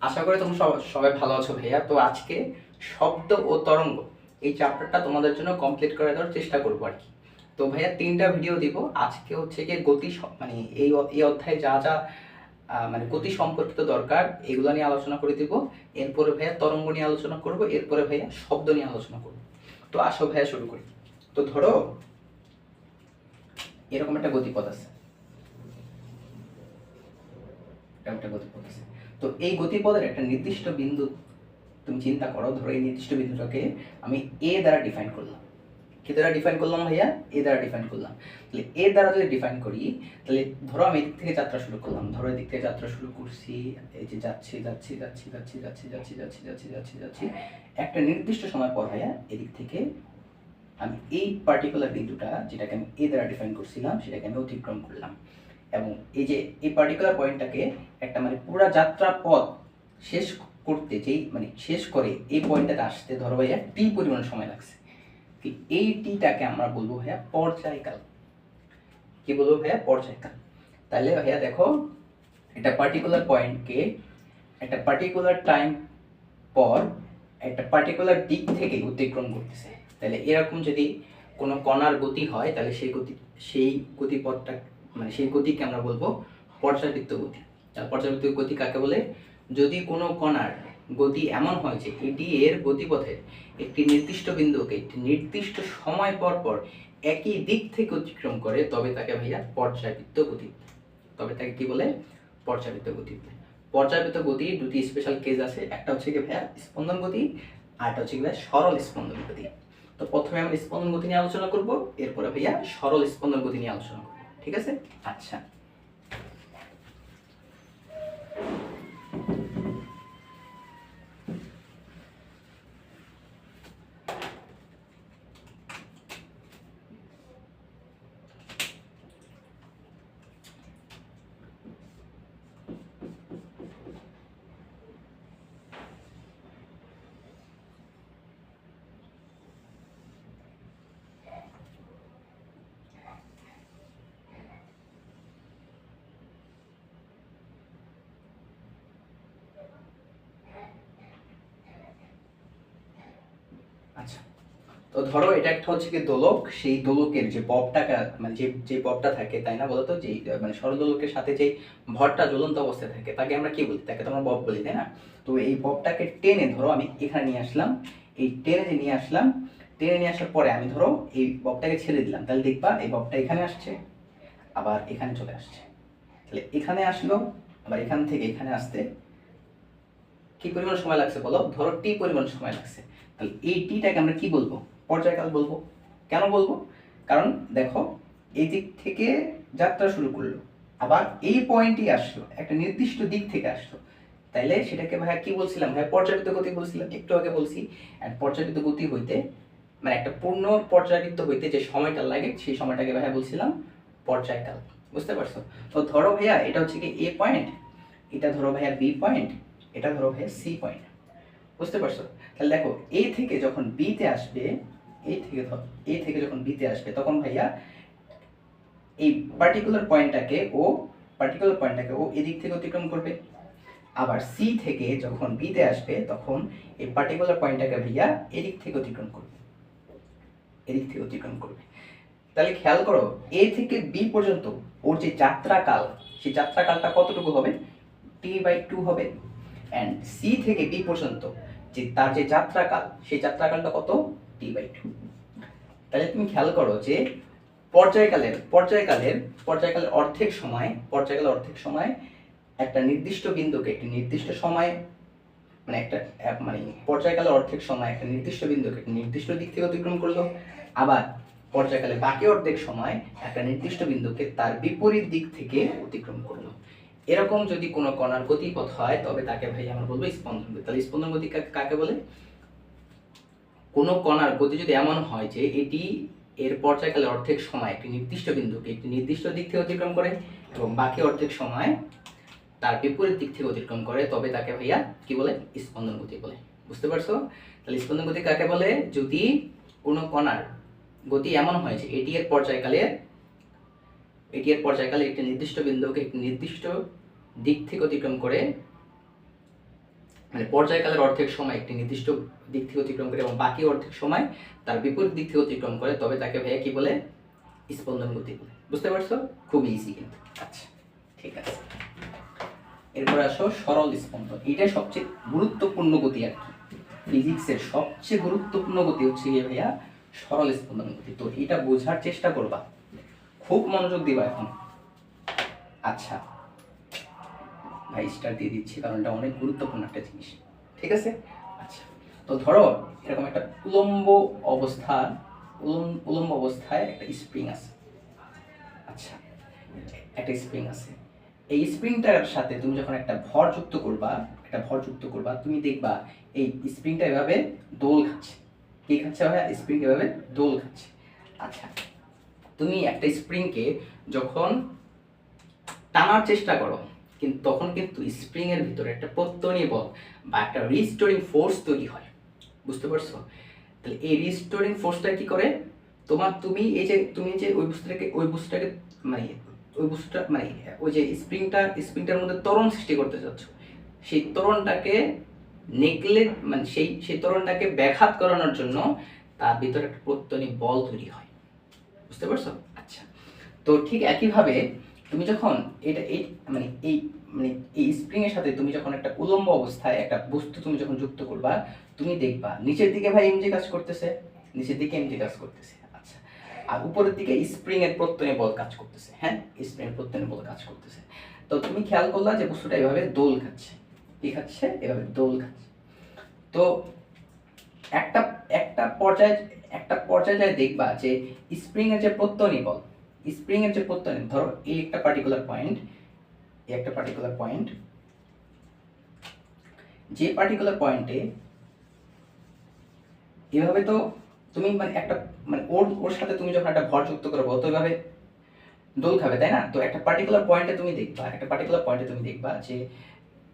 আশা করি তোমরা সব- সবাই ভালো আছো ভাইয়া। তো আজকে শব্দ ও তরঙ্গ এই চ্যাপ্টারটা তোমাদের জন্য কমপ্লিট করে দেওয়ার চেষ্টা করব আর কি। তো ভাইয়া, তিনটা ভিডিও দিব। আজকে হচ্ছে গিয়ে গতি মানে এই এই অধ্যায়ে যা যা মানে গতি সম্পর্কিত দরকার, এগুলো নিয়ে আলোচনা করে দিব। এরপরে ভাইয়া তরঙ্গ নিয়ে আলোচনা করব। এরপরে ভাইয়া শব্দ নিয়ে আলোচনা করব। তো আসো ভাইয়া শুরু করি। তো ধরো, এরকম একটা গতিপথ আছে। এরকম একটা গতিপথ আছে। তো এই গতিপথের একটা নির্দিষ্ট বিন্দু তুমি চিন্তা করো ধরো এই নির্দিষ্ট বিন্দুটাকে আমি এ দ্বারা ডিফাইন করলাম কি দ্বারা ডিফাইন করলাম ভাইয়া এ দ্বারা ডিফাইন করলাম তাহলে এ দ্বারা যদি ডিফাইন করি তাহলে ধরো আমি এদিক থেকে যাত্রা শুরু করলাম ধরো এদিক থেকে যাত্রা শুরু করছি এই যে যাচ্ছি যাচ্ছি যাচ্ছি যাচ্ছি যাচ্ছি যাচ্ছি যাচ্ছি যাচ্ছি যাচ্ছি যাচ্ছি একটা নির্দিষ্ট সময় পর ভাইয়া এদিক থেকে আমি এই পার্টিকুলার বিন্দুটা যেটাকে আমি এ দ্বারা ডিফাইন করছিলাম সেটাকে আমি অতিক্রম করলাম এবং এই যে, এই পার্টিকুলার পয়েন্টটাকে একটা মানে পুরো যাত্রা পথ শেষ করতে যেই মানে শেষ করে এই পয়েন্টটাতে আসতে ধরো ভাইয়া টি পরিমাণ সময় লাগছে। এই টিটাকে আমরা বলব ভাইয়া পর্যায়কাল। কি বলব ভাইয়া? পর্যায়কাল। তাহলে ভাইয়া দেখো, একটা পার্টিকুলার পয়েন্টকে একটা পার্টিকুলার টাইম পর একটা পার্টিকুলার দিক থেকে অতিক্রম করতেছে। তাহলে এরকম যদি কোনো কণার গতি হয় তাহলে সেই গতি, সেই গতিপথটা মানে সেই গতিকে আমরা বলব পর্যাবৃত্ত গতি। আর পর্যাবৃত্ত গতি কাকে বলে? যদি কোনো কণার গতি এমন হয় যে এটি এর গতিপথের একটি নির্দিষ্ট বিন্দুকে একটি নির্দিষ্ট সময় পর পর একই দিক থেকে অতিক্রম করে, তবে তাকে ভাইয়া পর্যাবৃত্ত গতি। তবে তাকে কি বলে? পর্যাবৃত্ত গতি। পর্যাবৃত্ত গতির দুটি স্পেশাল কেস আছে। একটা হচ্ছে কি ভাইয়া স্পন্দন গতি, আর একটা হচ্ছে কি ভাইয়া সরল স্পন্দন গতি। তো প্রথমে আমরা স্পন্দন গতি নিয়ে আলোচনা করব, এরপরে ভাইয়া সরল স্পন্দন গতি নিয়ে আলোচনা করব। ঠিক আছে? আচ্ছা। তো ধরো এটা একটা হচ্ছে কি দোলক, সেই দোলকের যে ববটাকে মানে যে যে ববটা থাকে, তাই না বলতো? যে মানে সরদোলকের সাথে যে ভরটা জ্বলন্ত অবস্থায় থাকে, তাকে আমরা কি বলি? তাকে তো আমরা বব বলি, তাই না? তো এই ববটাকে টেনে ধরো, আমি এখানে নিয়ে আসলাম, এই টেনে যে নিয়ে আসলাম, টেনে নিয়ে আসার পরে আমি ধরো এই ববটাকে ছেড়ে দিলাম, তাহলে দেখবা এই ববটা এখানে আসছে, আবার এখানে চলে আসছে। তাহলে এখানে আসলো, আবার এখান থেকে এখানে আসতে কি পরিমাণ সময় লাগছে বলো? ধরো টি পরিমাণ সময় লাগছে। তাহলে এই টিটাকে আমরা কি বলব? পর্যায়কাল বলব। কেন বলব? কারণ দেখো, এই দিক থেকে যাত্রা শুরু করল, আবার এই পয়েন্টই আসলো, একটা নির্দিষ্ট দিক থেকে আসলো। তাইলে সেটাকে ভাইয়া কি বলছিলাম? ভাইয়া পর্যাবৃত্ত গতি বলছিলাম, একটু আগে বলছি আর পর্যাবৃত্ত গতি হইতে মানে একটা পূর্ণ পর্যাবৃত্ত হইতে যে সময়টা লাগে, সেই সময়টাকে ভাইয়া বলছিলাম পর্যায়কাল। বুঝতে পারছ? তো ধরো ভাইয়া, এটা হচ্ছে কি এ পয়েন্ট এটা ধরো ভাইয়া বি পয়েন্ট এটা ধরো ভাইয়া সি পয়েন্ট বুঝতে পারছ? তাহলে দেখো এ থেকে যখন বিতে আসবে এ থেকে এ থেকে যখন বিতে আসবে, তখন ভাইয়া এই পার্টিকুলার পয়েন্টটাকে ও পার্টিকুলার পয়েন্টটাকে ও এদিক থেকে অতিক্রম করবে। আবার সি থেকে যখন বিতে আসবে, তখন এই পার্টিকুলার পয়েন্টটাকে ভাইয়া এদিক থেকে অতিক্রম করবে। এদিক থেকে অতিক্রম করবে। তাহলে খেয়াল করো এ থেকে বি পর্যন্ত ওর যে যাত্রাকাল, সেই যাত্রাকালটা কতটুকু হবে? টি বাই টু হবে। অ্যান্ড সি থেকে বি পর্যন্ত যে তার যে যাত্রাকাল, সেই যাত্রাকালটা কত? তাহলে তুমি খেয়াল করো যে পর্যায়কালের পর্যায়কালের পর্যায়কালের অর্ধেক সময়, পর্যায়কালের অর্ধেক সময় একটা নির্দিষ্ট বিন্দুকে একটি নির্দিষ্ট সময় মানে একটা মানে পর্যায়কালের অর্ধেক সময় একটা নির্দিষ্ট বিন্দুকে একটা নির্দিষ্ট দিক থেকে অতিক্রম করল। আবার পর্যায়কালে বাকি অর্ধেক সময় একটা নির্দিষ্ট বিন্দুকে তার বিপরীত দিক থেকে অতিক্রম করল। এরকম যদি কোনো কণার গতিপথ হয়, তবে তাকে ভাই আমরা বলব স্পন্দন গতি। তাহলে স্পন্দন গতি কাকে বলে? কোনো কণার গতি যদি এমন হয় যে এটি এর পর্যায়কালে অর্ধেক সময় একটি নির্দিষ্ট বিন্দুকে একটি নির্দিষ্ট দিক থেকে অতিক্রম করে এবং বাকি অর্ধেক সময় তার বিপরীত দিক থেকে অতিক্রম করে, তবে তাকে ভাইয়া কি বলে? স্পন্দন গতি বলে। বুঝতে পারছ? তাহলে স্পন্দন গতি কাকে বলে? যদি কোনো কণার গতি এমন হয় যে এটি এর পর্যায়কালে, এটি এর পর্যায়কালে একটি নির্দিষ্ট বিন্দুকে একটি নির্দিষ্ট দিক থেকে অতিক্রম করে মানে পর্যায়কালের অর্ধেক সময় একটি নির্দিষ্ট দিক থেকে অতিক্রম করে এবং বাকি অর্ধেক সময় তার বিপরীত দিক থেকে অতিক্রম করে তবে তাকে ভাইয়া কি বলে? স্পন্দন গতি বলে। বুঝতে পারছ? খুব ইজি কিন্তু। আচ্ছা। ঠিক আছে। এরপর আসো সরল স্পন্দন। এটা সবচেয়ে গুরুত্বপূর্ণ গতি আর কি। ফিজিক্সের সবচেয়ে গুরুত্বপূর্ণ গতি হচ্ছে গিয়ে ভাইয়া সরল স্পন্দন গতি। তো এটা বোঝার চেষ্টা করবা। খুব মনোযোগ দিবা এখন। আচ্ছা। ভাই স্টার দিয়ে দিচ্ছি, কারণ এটা অনেক গুরুত্বপূর্ণ একটা জিনিস। ঠিক আছে? আচ্ছা তো ধরো, এরকম একটা উলম্ব অবস্থা উলম- উলম্ব অবস্থায় একটা স্প্রিং আছে। আচ্ছা একটা স্প্রিং আছে। এই স্প্রিংটার সাথে তুমি যখন একটা ভর যুক্ত করবা, একটা ভর যুক্ত করবা, তুমি দেখবা, এই স্প্রিংটা এভাবে দোল খাচ্ছে। কি খাচ্ছে ভাই স্প্রিং এভাবে দোল খাচ্ছে। আচ্ছা তুমি একটা স্প্রিংকে যখন টানার চেষ্টা করো কিন্তু তখন কিন্তু স্প্রিং এর ভিতরে একটা প্রত্যয়নী বল বা একটা রিস্টোরিং ফোর্স তৈরি হয়। বুঝতে পারছ? তাহলে এই রিস্টোরিং ফোর্সটা কি করে? তোমার তুমি এই যে, তুমি যে ওই বস্তুটাকে ওই বস্তুটাকে মানে ওই বস্তুটা মানে ওই যে স্প্রিংটা স্প্রিংটার মধ্যে ত্বরণ সৃষ্টি করতে চাচ্ছ, সেই ত্বরণটাকে নেগলেক্ট মানে সেই সেই ত্বরণটাকে ব্যাঘাত করানোর জন্য তার ভিতরে একটা প্রত্যয়নী বল তৈরি হয়। বুঝতে পারছ? আচ্ছা। তো ঠিক একইভাবে তুমি যখন এটা এই মানে এই মানে এই স্প্রিং এর সাথে তুমি যখন একটা উলম্ব অবস্থায় একটা বস্তু তুমি যখন যুক্ত করবা, তুমি দেখবা, নিচের দিকে ভাই এমজি কাজ করতেছে, নিচের দিকে এমজি কাজ করতেছে আচ্ছা। আর উপরের দিকে স্প্রিং এর প্রত্যয় বল কাজ করতেছে হ্যাঁ? স্প্রিং এর প্রত্যয় বল কাজ করতেছে। তো তুমি খেয়াল করলা যে বস্তুটা এভাবে দোল খাচ্ছে। কি খাচ্ছে? এভাবে দোল খাচ্ছে। তো একটা একটা পর্যায়ে একটা পর্যায়ে যায় দেখবা যে স্প্রিং এর যে প্রত্যয় বল স্প্রিং এর যে প্রত্যয় ধরো এই একটা পার্টিকুলার পয়েন্ট এই একটা পার্টিকুলার পয়েন্ট যে পার্টিকুলার পয়েন্টে এভাবে তো তুমি মানে একটা মানে ওর ওর সাথে তুমি যখন একটা ভর যুক্ত করব, তো এভাবে দোল খাবে তাই না? তো একটা পার্টিকুলার পয়েন্টে তুমি দেখবা, একটা পার্টিকুলার পয়েন্টে তুমি দেখবা যে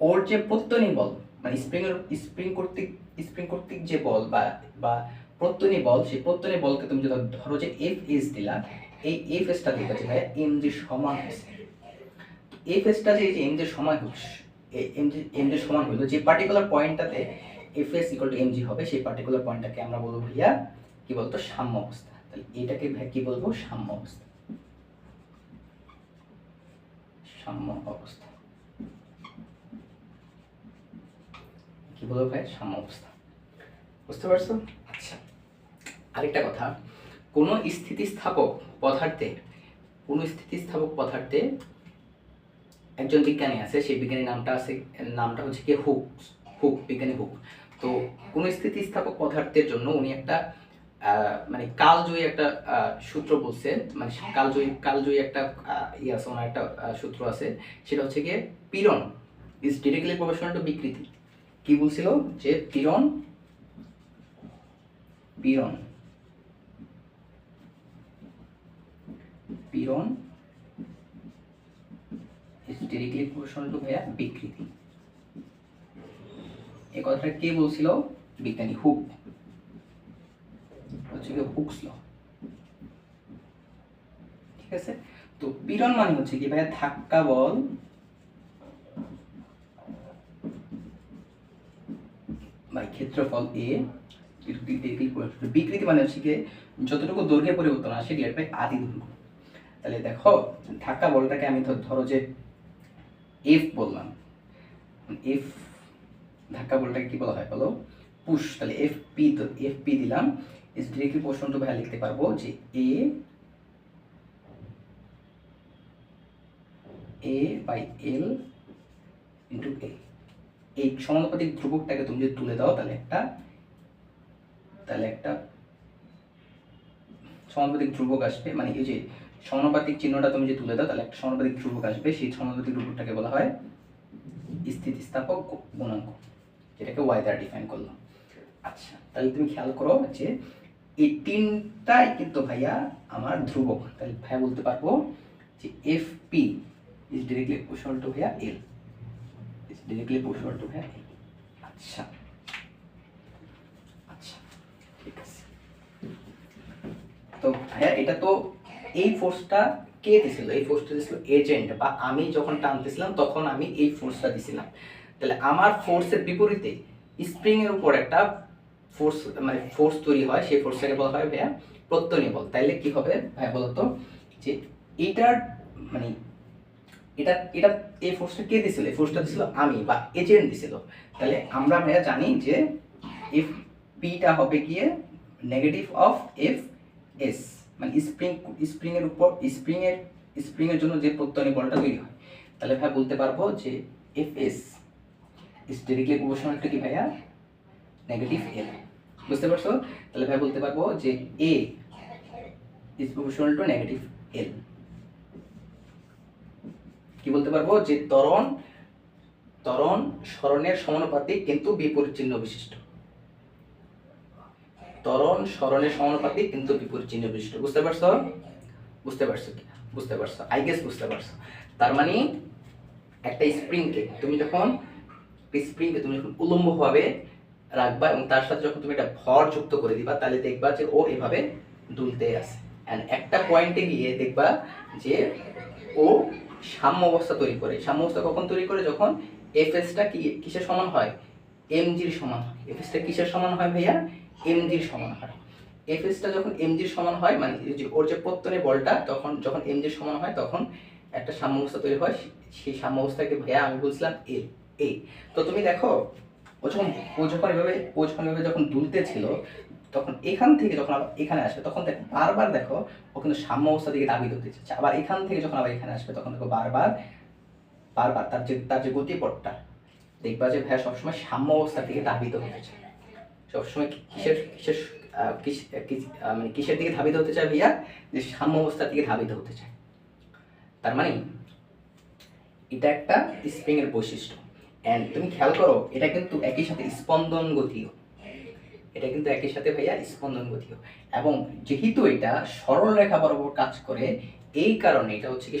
ওর যে প্রত্যয়নী বল মানে স্প্রিং এর স্প্রিং কর্তৃক স্প্রিং কর্তৃক যে বল বা বা প্রত্যয়নী বল, সেই প্রত্যয়নী বলকে তুমি যদি ধরো যে এফ এস দিলা এই এফ এসটা দেখবা যে ভাই এম জি সমান এফ এসটা যে এম জি সমান হচ্ছে এম জি এম জি সমান হলো যে particular পয়েন্টটাতে F S equal to M G হবে সেই পার্টিকুলার পয়েন্টটাকে আমরা বলব ভাইয়া কি বলতো সাম্য অবস্থা। তাহলে এটাকে ভাই কি বলব সাম্য অবস্থা। সাম্য অবস্থা। কি বলব ভাই সাম্য অবস্থা। বুঝতে পারছ? আচ্ছা আরেকটা কথা। কোনো স্থিতিস্থাপক পদার্থে, কোনো স্থিতিস্থাপক পদার্থে একজন বিজ্ঞানী আছে, সেই বিজ্ঞানীর নামটা আছে, নামটা হচ্ছে কি হুক হুক, বিজ্ঞানী হুক। তো কোনো স্থিতিস্থাপক পদার্থের জন্য উনি একটা মানে কালজয়ী একটা সূত্র বলছেন মানে কালজয়ী কালজয়ী একটা ইয়ে আছে, ওনার একটা সূত্র আছে, সেটা হচ্ছে গিয়ে পীড়ন ইজ ডিরেক্টলি প্রফেশনাল টু বিকৃতি। কি বলছিল? যে পীড়ন পীড়ন। পীড়ন প্রফেশনাল টু ভাইয়া বিকৃতি। এই কথাটা কে বলছিল? বিজ্ঞানী হুক। হচ্ছে কি ঠিক আছে? তো মানে হচ্ছে কি, ভাইয়া ধাক্কা বল। বাই ক্ষেত্রফল এ বিকৃতি মানে হচ্ছে কি যতটুকু দৈর্ঘ্যে পরিবর্তন আসে ডিভাইড বাই আদি দৈর্ঘ্য। তাহলে দেখো, ধাক্কা বলটাকে আমি ধর- যে এফ বললাম। এফ ধাক্কা বলটাকে কি বলা হয় বলো? পুশ তাহলে এফ পি তো এফ পি দিলাম। ইজ ডিরেক্টলি পোর্শন টু ভাই লিখতে পারব যে এ এ বাই এল ইন্টু এ এই সমানুপাতিক ধ্রুবকটাকে তুমি যদি তুলে দাও, তাহলে একটা তাহলে একটা সমানুপাতিক ধ্রুবক আসবে। মানে এই যে সমানুপাতিক চিহ্নটা তুমি যে তুলে দাও, তাহলে একটা সমানুপাতিক ধ্রুবক আসবে। সেই সমানুপাতিক ধ্রুবকটাকে বলা হয় স্থিতিস্থাপক গুণাঙ্ক, যেটাকে ওয়াই দ্বারা ডিফাইন করলাম আচ্ছা তাহলে তুমি খেয়াল করো যে এই তিনটাই কিন্তু ভাইয়া আমার ধ্রুবক। তাহলে ভাইয়া বলতে পারব যে F P is directly proportional to ভাইয়া L is directly proportional to ভাইয়া এল আচ্ছা আচ্ছা তো ভাইয়া এটা তো এই ফোর্সটা কে দিছিল? এই ফোর্সটা দিছিল এজেন্ট বা আমি যখন টানতেছিলাম, তখন আমি এই ফোর্সটা দিছিলাম। তাহলে আমার ফোর্সের বিপরীতে স্প্রিং এর উপর একটা ফোর্স মানে ফোর্স তৈরি হয়, সেই ফোর্সটাকে বলা হয় ভাইয়া প্রত্যনীয় বল তাইলে কি হবে ভাইয়া বলতো? যে এটার মানে এটা এটা এই ফোর্সটা কে দিছিল? এই ফোর্সটা দিছিল আমি বা এজেন্ট দিছিল। তাহলে আমরা ভাইয়া জানি যে এফ পিটা হবে গিয়ে নেগেটিভ অফ এফ এস মানে স্প্রিং স্প্রিং এর উপর স্প্রিং এর স্প্রিং এর জন্য যে প্রত্যয়নী বলটা তৈরি হয়। তাহলে ভাই বলতে পারব যে এফ এস স্টেরিকলি প্রপোর্শনাল টু কি ভাইয়া? নেগেটিভ এল বুঝতে পারছ? তাহলে ভাই বলতে পারব যে A is proportional to negative L কি বলতে পারব? যে ত্বরণ ত্বরণ স্মরণের সমানুপাতিক কিন্তু বিপরীত চিহ্ন বিশিষ্ট। ত্বরণ স্মরণের সমানুপাতিক কিন্তু বিপরীত চিহ্ন বিশিষ্ট। বুঝতে পারছ? বুঝতে পারছ কি? বুঝতে পারছ। আই গেস বুঝতে পারছ। তার মানে একটা স্প্রিংকে তুমি যখন স্প্রিংকে তুমি যখন উলম্বভাবে রাখবা এবং তার সাথে যখন তুমি একটা ভর যুক্ত করে দিবা, তাহলে দেখবা যে ও এভাবে দুলতে আছে। অ্যান্ড একটা পয়েন্টে গিয়ে দেখবা যে ও সাম্য অবস্থা তৈরি করে। সাম্য অবস্থা কখন তৈরি করে? যখন এফএসটা কি, কিসের সমান হয়? এমজির সমান হয়। এফএসটা কিসের সমান হয় ভাইয়া? এমজির সমান হয়। এফএসটা যখন এমজির সমান হয় মানে যে ওর যে প্রত্যনে বলটা, তখন যখন এমজির সমান হয়, তখন একটা সাম্য অবস্থা তৈরি হয়। সেই সাম্য অবস্থাকে ভাইয়া আমি বলছিলাম এ এ তো তুমি দেখো, ও যখন ও যখন এভাবে, ও যখন এভাবে যখন দুলতে ছিল তখন এখান থেকে যখন আবার এখানে আসবে, তখন দেখো, বারবার দেখো, ও কিন্তু সাম্য অবস্থা দিকে দাবিত হতে চাচ্ছে আবার এখান থেকে যখন আবার এখানে আসবে, তখন দেখো বারবার বারবার তার যে তার যে গতিপথটা, দেখবা যে ভাইয়া সবসময় সাম্য অবস্থার দিকে দাবিত চায় সবসময় কিসের কিসের মানে কিসের দিকে ধাবিত হতে চায় ভাইয়া? যে সাম্য অবস্থার দিকে ধাবিত হতে চায়। তার মানে এটা একটা স্প্রিং এর বৈশিষ্ট্য। অ্যান্ড তুমি খেয়াল করো, এটা কিন্তু একই সাথে স্পন্দন গতিও। এটা কিন্তু একই সাথে ভাইয়া স্পন্দন গতিও। এবং যেহেতু এটা সরল রেখা বরাবর কাজ করে, এই কারণে এটা হচ্ছে কি